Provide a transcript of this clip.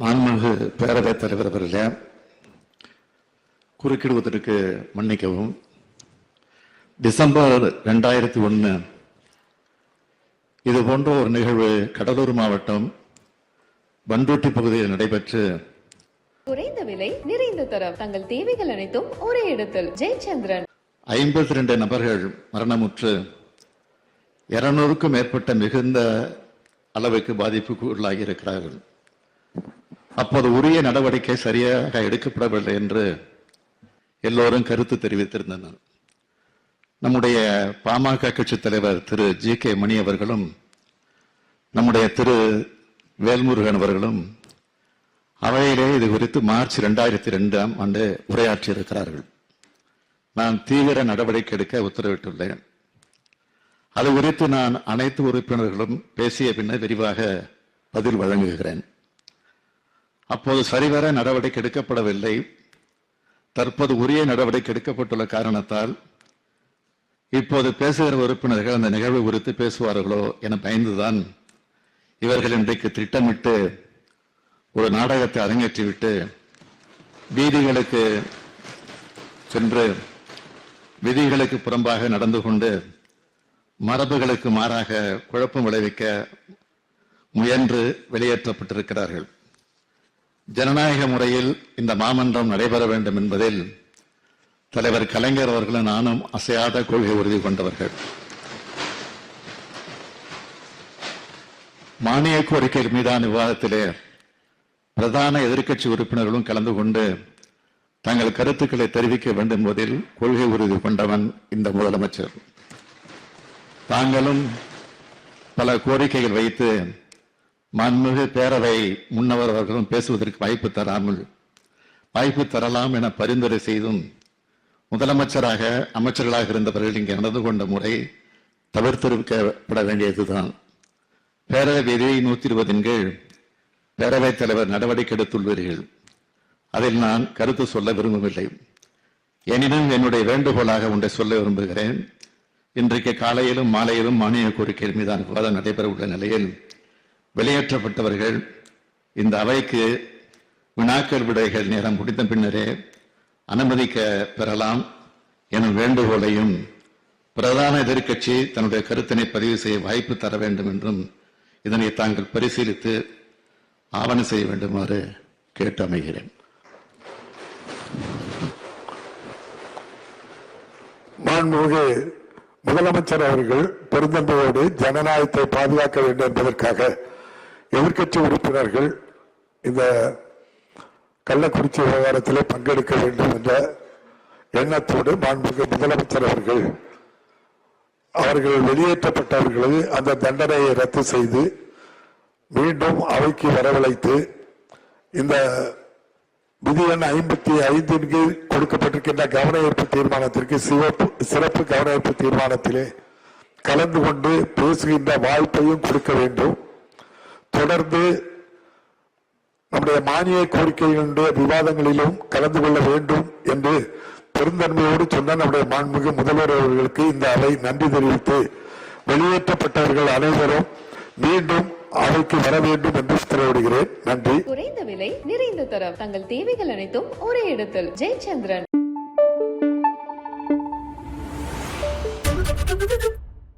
மாண்புமிகு பேரவைத் தலைவர் அவர்களே குறுக்கிடுவதற்கு மன்னிக்கவும். டிசம்பர் ரெண்டாயிரத்தி ஒன்று இது போன்ற ஒரு நிகழ்வு கடலூர் மாவட்டம் பண்ருட்டி பகுதியில் நடைபெற்று குறைந்த விலை நிறைந்த தரம் தங்கள் தேவைகள் அனைத்தும் ஒரே இடத்தில். ஜெயச்சந்திரன். ஐம்பத்தி ரெண்டு நபர்கள் மரணமுற்று இருநூறுக்கும் மேற்பட்ட மிகுந்த அளவுக்கு பாதிப்புக்கு உள்ளாகி இருக்கிறார்கள் அப்போது உரிய நடவடிக்கை சரியாக எடுக்கப்படவில்லை என்று எல்லோரும் கருத்து தெரிவித்திருந்தனர். நம்முடைய பாமக கட்சி தலைவர் திரு ஜி கே மணி அவர்களும் நம்முடைய திரு வேல்முருகன் அவர்களும் அவையிலே இது குறித்து மார்ச் ரெண்டாயிரத்தி ரெண்டாம் ஆண்டு உரையாற்றி இருக்கிறார்கள் நான் தீவிர நடவடிக்கை எடுக்க உத்தரவிட்டுள்ளேன். அது குறித்து நான் அனைத்து உறுப்பினர்களும் பேசிய பின்னர் விரிவாக பதில் வழங்குகிறேன். அப்போது சரிவர நடவடிக்கை எடுக்கப்படவில்லை. தற்போது உரிய நடவடிக்கை எடுக்கப்பட்டுள்ள காரணத்தால் இப்போது பேசுகிற உறுப்பினர்கள் அந்த நிகழ்வு குறித்து பேசுவார்களோ என பயந்துதான் இவர்கள் இன்றைக்கு திட்டமிட்டு ஒரு நாடகத்தை அரங்கேற்றிவிட்டு வீதிகளுக்கு சென்று விதிகளுக்கு புறம்பாக நடந்து கொண்டு மரபுகளுக்கு மாறாக குழப்பம் விளைவிக்க முயன்று வெளியேற்றப்பட்டிருக்கிறார்கள். ஜனநாயக முறையில் இந்த மாமன்றம் நடைபெற வேண்டும் என்பதில் தலைவர் கலைஞர் அவர்களும் நானும் அசையாத கொள்கை உறுதி கொண்டவர்கள். மானிய கோரிக்கை மீதான விவாதத்திலே பிரதான எதிர்க்கட்சி உறுப்பினர்களும் கலந்து கொண்டு தங்கள் கருத்துக்களை தெரிவிக்க வேண்டும் என்பதில் கொள்கை உறுதி கொண்டவன் இந்த முதலமைச்சர். தாங்களும் பல கோரிக்கைகள் வைத்து மாண்புமிகு பேரவை முன்னவர் அவர்களும் பேசுவதற்கு வாய்ப்பு தராமல் வாய்ப்பு தரலாம் என பரிந்துரை செய்தும் முதலமைச்சராக அமைச்சர்களாக இருந்தவர்கள் இங்கே நடந்து கொண்ட முறை தவிர்த்திருக்கப்பட வேண்டியதுதான். பேரவை விதி நூத்தி இருபதின் கீழ் பேரவைத் தலைவர் நடவடிக்கை எடுத்துள்ளீர்கள். அதில் நான் கருத்து சொல்ல விரும்பவில்லை. எனினும் என்னுடைய வேண்டுகோளாக ஒன்றை சொல்ல விரும்புகிறேன். இன்றைக்கு காலையிலும் மாலையிலும் மானிய கோரிக்கை மீதான விவாதம் நடைபெற உள்ள நிலையில் வெளியேற்றப்பட்டவர்கள் இந்த அவைக்கு வினாக்கள் விடைகள் நேரம் குடித்த பின்னரே அனுமதிக்க பெறலாம் எனும் வேண்டுகோளையும் பிரதான எதிர்க்கட்சி தன்னுடைய கருத்தினை பதிவு செய்ய வாய்ப்பு தர வேண்டும் என்றும் இதனை தாங்கள் பரிசீலித்து ஆவணம் செய்ய வேண்டுமாறு கேட்டு அமைகிறேன் மாண்புமிகு முதலமைச்சர் அவர்கள் பெருந்தன்மையோடு ஜனநாயகத்தை பாதுகாக்க வேண்டும் என்பதற்காக எதிர்க்கட்சி உறுப்பினர்கள் இந்த கள்ளக்குறிச்சி விவகாரத்திலே பங்கெடுக்க வேண்டும் என்ற எண்ணத்தோடு மாண்புமிகு முதலமைச்சர் அவர்கள் அவர்கள் வெளியேற்றப்பட்டவர்களை அந்த தண்டனையை ரத்து செய்து மீண்டும் அவைக்கு வரவழைத்து இந்த விதி எண் ஐம்பத்தி ஐந்தின் கீழ் கொடுக்கப்பட்டிருக்கின்ற கவன ஈர்ப்பு தீர்மானத்திற்கு சிவப்பு சிறப்பு கவன ஈர்ப்பு தீர்மானத்திலே கலந்து கொண்டு பேசுகின்ற வாய்ப்பையும் கொடுக்க வேண்டும். தொடர்ந்து நம்முடைய மானிய கோரிக்கைகளுடைய விவாதங்களிலும் கலந்து கொள்ள வேண்டும் என்று பெருந்தன்மையோடு சொன்ன நம்முடைய மாண்புமிகு முதல்வர் அவர்களுக்கு இந்த அவை நன்றி தெரிவித்து வெளியேற்றப்பட்டவர்கள் அனைவரும் மீண்டும் அவைக்கு வர வேண்டும் என்று உத்தரவிடுகிறேன். நன்றி. குறைந்த விலை நிறைந்த தரம். தங்கள் தேவைகள் அனைத்தும் ஒரே இடத்தில். ஜெயச்சந்திரன்.